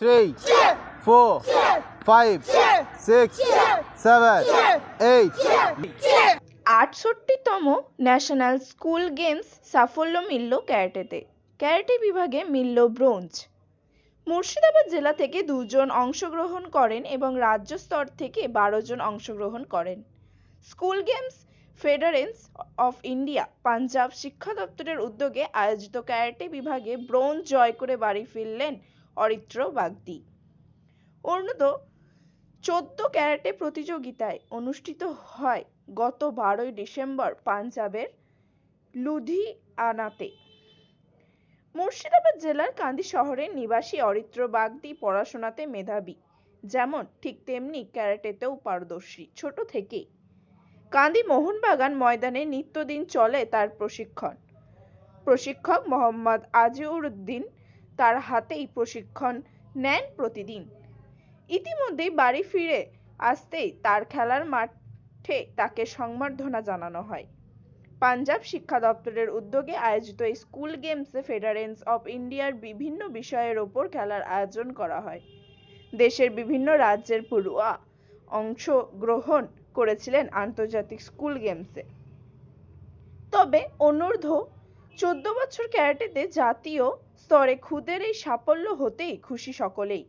three, four, five, six, seven, eight. আটষট্টিতম national school games সাফল্য মিলল ক্যারাটেতে। ক্যারাটে বিভাগে মিলল ব্রোঞ্জ। মুর্শিদাবাদ জেলা থেকে দুজন অংশগ্রহণ করেন এবং রাজ্য স্তর থেকে বারো জন অংশগ্রহণ করেন। School games federation of India Punjab শিক্ষা দপ্তরের উদ্যোগে আয়োজিত ক্যারাটে বিভাগে ব্রোঞ্জ জয় করে বাড়ি ফিরলেন অরিত্র বাগদি অন্যত চোদ্দ ক্যারাটে প্রতিযোগিতায় অনুষ্ঠিত হয় গত বারোই ডিসেম্বর পাঞ্জাবের লুধিয়ানাতে। মুর্শিদাবাদ জেলার কান্দি শহরের নিবাসী অরিত্র বাগদি পড়াশোনাতে মেধাবী। যেমন ঠিক তেমনি ক্যারাটেতেও পারদর্শী। ছোট থেকেই কান্দি মোহনবাগান ময়দানে নিত্যদিন চলে তার প্রশিক্ষণ। প্রশিক্ষক মোহাম্মদ আজিউরউদ্দিন তার হাতেই প্রশিক্ষণ নেন প্রতিদিন। ইতিমধ্যেই বাড়ি ফিরে আসতেই তার খেলার মাঠে তাকে সংবর্ধনা জানানো হয়। পাঞ্জাব শিক্ষা দপ্তরের উদ্যোগে আয়োজিত স্কুল গেমসে ফেডারেন্স অফ ইন্ডিয়ার বিভিন্ন বিষয়ের ওপর খেলার আয়োজন করা হয়। দেশের বিভিন্ন রাজ্যের পড়ুয়া অংশগ্রহণ করেছিলেন আন্তর্জাতিক স্কুল গেমসে। তবে অনূর্ধ্ব চোদ্দ বছর ক্যারাটেতে জাতীয় স্তরে খুদের এই সাফল্য হতেই খুশি সকলেই।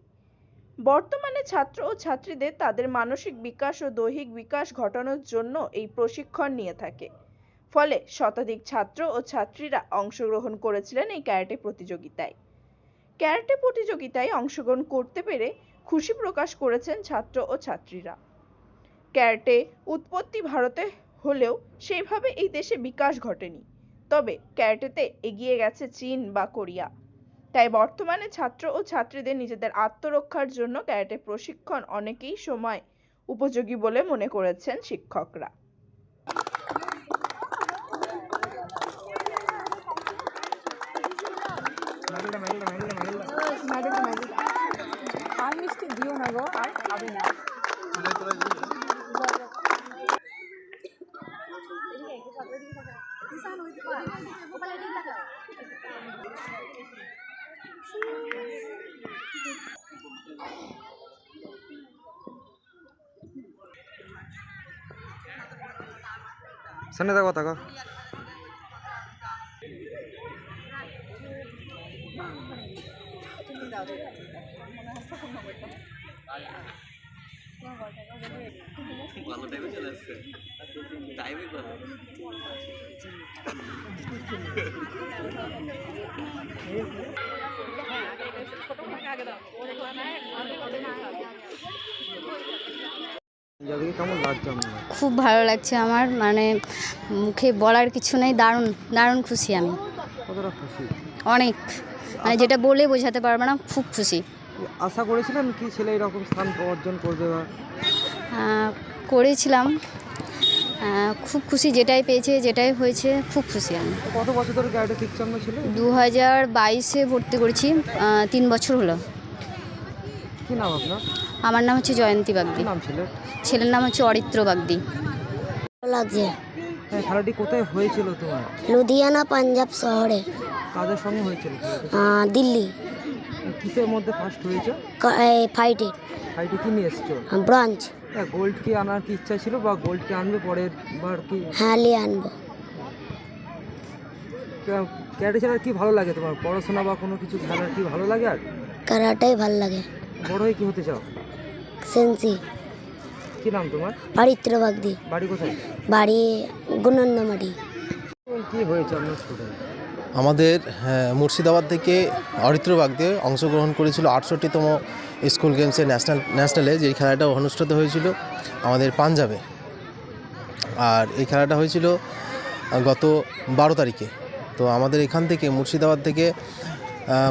বর্তমানে ছাত্র ও ছাত্রীদের তাদের মানসিক বিকাশ ও দৈহিক বিকাশ ঘটানোর জন্য এই প্রশিক্ষণ নিয়ে থাকে। ফলে শতাধিক ছাত্র ও ছাত্রীরা অংশগ্রহণ করেছিলেন এই ক্যারাটে প্রতিযোগিতায়। ক্যারাটে প্রতিযোগিতায় অংশগ্রহণ করতে পেরে খুশি প্রকাশ করেছেন ছাত্র ও ছাত্রীরা। ক্যারাটে উৎপত্তি ভারতে হলেও সেইভাবে এই দেশে বিকাশ ঘটেনি। তবে ক্যারাটেতে এগিয়ে গেছে চীন বা কোরিয়া। তাই বর্তমানে ছাত্র ও ছাত্রীদের নিজেদের আত্মরক্ষার জন্য ক্যারাটে প্রশিক্ষণ অনেকেই সময় উপযোগী বলে মনে করেছেন শিক্ষকরা। মিষ্টি দিও না গো, আর খাবে না। সামনে দেখো তাকো ভালো টাইমে চলে আসছে টাইমে ভালো খুব ভালো লাগছে আমার মানে মুখে বলার কিছু নেই দারুণ দারুণ খুশি আমি। অনেক মানে যেটা বলে বোঝাতে পারব না খুব খুশি। আশা করেছিলেন কি ছেলে এরকম স্থান অর্জন করবে বা করেছিলাম। খুব খুশি যেটাই পেয়েছে যেটাই হয়েছে খুব খুশি আমি। কত বছর ধরে না ছেলে? দু হাজার বাইশে ভর্তি করেছি তিন বছর হলো। কি নাম আপনার? আমার নাম হচ্ছে জয়ন্তী বাগদি। নাম ছেলে ছেলের নাম হচ্ছে অরিত্র বাগদি। লাগছে হ্যাঁ খেলাটি কোথায় হয়েছিল তোমার? লুধিয়ানা পাঞ্জাব শহরে। কাদের সঙ্গে হয়েছিল আহ, দিল্লি। কিসের মধ্যে ফার্স্ট হয়েছে? ক- ফাইটে হাইটে কি নিয়ে এসছো? ব্রঞ্জ গোল্ড কি আনার কি ইচ্ছা ছিল বা গোল্ড কি আনবে পরের বার কি? হ্যাঁ নিয়ে আনব। ক্যারাটে ছাড়া কি ভালো লাগে তোমার? পড়াশোনা বা কোনো কিছু খেলার কি ভালো লাগে আর? কারাটাই ভালো লাগে। বড় হয়ে কি হতে চাও? সেন্সি কি নাম তোমার? পারিত্র বাগদি। বাড়ি কোথায়? বাড়ি কি হয়েছে আপনার স্টুডেন্ট আমাদের হ্যাঁ, মুর্শিদাবাদ থেকে অরিত্র বাগদে অংশগ্রহণ করেছিল আটষট্টিতম স্কুল গেমসের ন্যাশনাল ন্যাশনালে যেই খেলাটা অনুষ্ঠিত হয়েছিল আমাদের পাঞ্জাবে। আর এই খেলাটা হয়েছিল গত বারো তারিখে। তো আমাদের এখান থেকে মুর্শিদাবাদ থেকে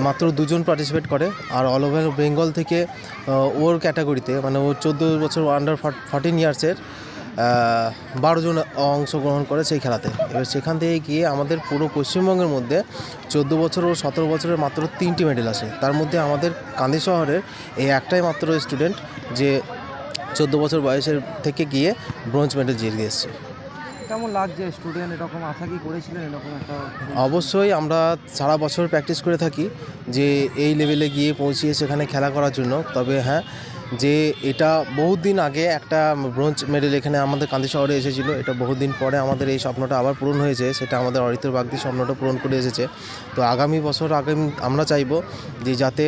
মাত্র দুজন পার্টিসিপেট করে। আর অল ওভার বেঙ্গল থেকে ওর ক্যাটাগরিতে মানে ওর চোদ্দ বছর আন্ডার ফর্টিন ইয়ার্সের বারো জন অংশগ্রহণ করে সেই খেলাতে। এবার সেখান থেকে গিয়ে আমাদের পুরো পশ্চিমবঙ্গের মধ্যে চোদ্দ বছর ও সতেরো বছরের মাত্র তিনটি মেডেল আসে। তার মধ্যে আমাদের কান্দি শহরের এই একটাই মাত্র স্টুডেন্ট যে চোদ্দ বছর বয়সের থেকে গিয়ে ব্রোঞ্জ মেডেল জিতে এসছে। কেমন লাগছে? স্টুডেন্ট এরকম আশা কি করেছিলেন? এরকম একটা অবশ্যই আমরা সারা বছর প্র্যাকটিস করে থাকি যে এই লেভেলে গিয়ে পৌঁছিয়ে সেখানে খেলা করার জন্য। তবে হ্যাঁ যে এটা বহুত দিন আগে একটা ব্রোঞ্জ মেডেল এখানে আমাদের কান্দি শহরে এসেছিল। এটা বহুদিন পরে আমাদের এই স্বপ্নটা আবার পূরণ হয়েছে। সেটা আমাদের অরিত্র বাগদি স্বপ্নটা পূরণ করে এসেছে। তো আগামী বছর আগামী আমরা চাইব যে যাতে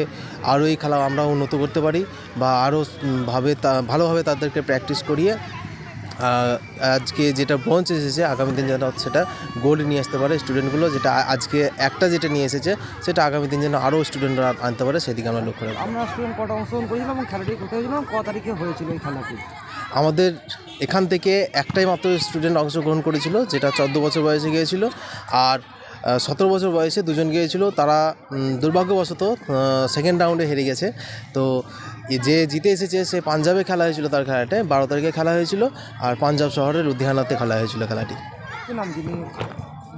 আরও এই খেলা আমরা উন্নত করতে পারি বা আরও ভাবে তা, ভালোভাবে তাদেরকে প্র্যাকটিস করিয়ে আজকে যেটা ব্রঞ্জ এসেছে আগামী দিন যেন সেটা গোল্ড নিয়ে আসতে পারে স্টুডেন্টগুলো যেটা আজকে একটা যেটা নিয়ে এসেছে সেটা আগামী দিন যেন আরও স্টুডেন্টরা আনতে পারে সেদিকে আমরা লক্ষ্য রাখব। আমরা স্টুডেন্ট কটা অংশগ্রহণ করেছিলাম এবং খেলাটি কোথায় হয়েছিল ক তারিখে হয়েছিল এই খেলাটি? আমাদের এখান থেকে একটাই মাত্র স্টুডেন্ট অংশগ্রহণ করেছিল যেটা চোদ্দ বছর বয়সে গিয়েছিল আর সতেরো বছর বয়সে দুজন গিয়েছিল তারা দুর্ভাগ্যবশত সেকেন্ড রাউন্ডে হেরে গেছে। তো যে জিতে এসেছে সে পাঞ্জাবে খেলা হয়েছিল তার খেলাটা বারো তারিখে খেলা হয়েছিল আর পাঞ্জাব শহরের লুধিয়ানাতে খেলা হয়েছিল খেলাটি। কি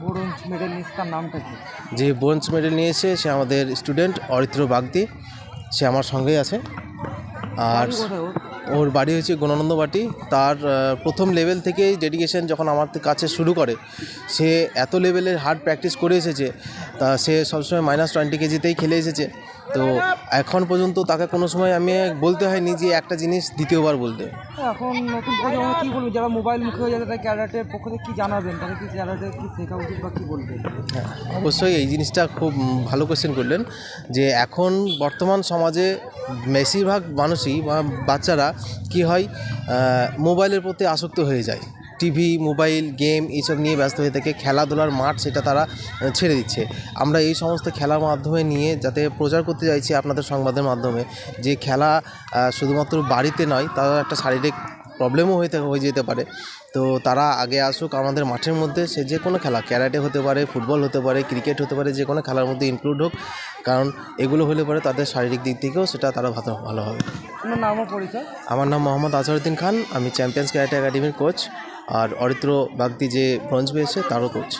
ব্রোঞ্জ মেডেল নিয়েছে তার নামটা কি? যে ব্রোঞ্জ মেডেল নিয়েছে সে আমাদের স্টুডেন্ট অরিত্র বাগদি। সে আমার সঙ্গেই আছে। আর ওর? বাড়ি হয়েছে গুণানন্দ বাটি তার প্রথম লেভেল থেকে ডেডিকেশন যখন আমার কাছে শুরু করে, সে এত লেভেলের হার্ড প্র্যাকটিস করে এসেছে তা সে সবসময় মাইনাস টোয়েন্টি কেজিতেই খেলে এসেছে তো এখন পর্যন্ত তাকে কোনো সময় আমি বলতে হয়নি যে একটা জিনিস দ্বিতীয়বার বলতে। এখন নতুন প্রজন্ম কি বলবে? যারা মোবাইল মুখে হয়ে যাবে তাদের ক্যারাটের পক্ষ থেকে কি জানাবেন? তাদের কি ক্যারাটে কি শেখা উচিত বা কি বলবেন? হ্যাঁ অবশ্যই এই জিনিসটা খুব ভালো কোয়েশ্চেন করলেন যে এখন বর্তমান সমাজে বেশিরভাগ মানুষই বা বাচ্চারা কি হয় মোবাইলের প্রতি আসক্ত হয়ে যায়। টিভি মোবাইল গেম এইসব নিয়ে ব্যস্ত হয়ে থাকে। খেলাধুলার মাঠ সেটা তারা ছেড়ে দিচ্ছে। আমরা এই সমস্ত খেলার মাধ্যমে নিয়ে যাতে প্রচার করতে চাইছি আপনাদের সংবাদের মাধ্যমে যে খেলা শুধুমাত্র বাড়িতে নয় তারা একটা শারীরিক প্রবলেমও হয়ে থাকে- হয়ে যেতে পারে। তো তারা আগে আসুক আমাদের মাঠের মধ্যে সে যে কোনো খেলা ক্যারাটে হতে পারে ফুটবল হতে পারে ক্রিকেট হতে পারে যে কোনো খেলার মধ্যে ইনক্লুড হোক কারণ এগুলো হলে পরে তাদের শারীরিক দিক থেকেও সেটা তারা ভালো ভালো হবে। আমার নাম মোহাম্মদ আজহারউদ্দিন খান আমি চ্যাম্পিয়ন্স ক্যারাটে একাডেমির কোচ আর অরিত্র বাগদি যে ব্রঞ্জ পেয়েছে তারও কোচ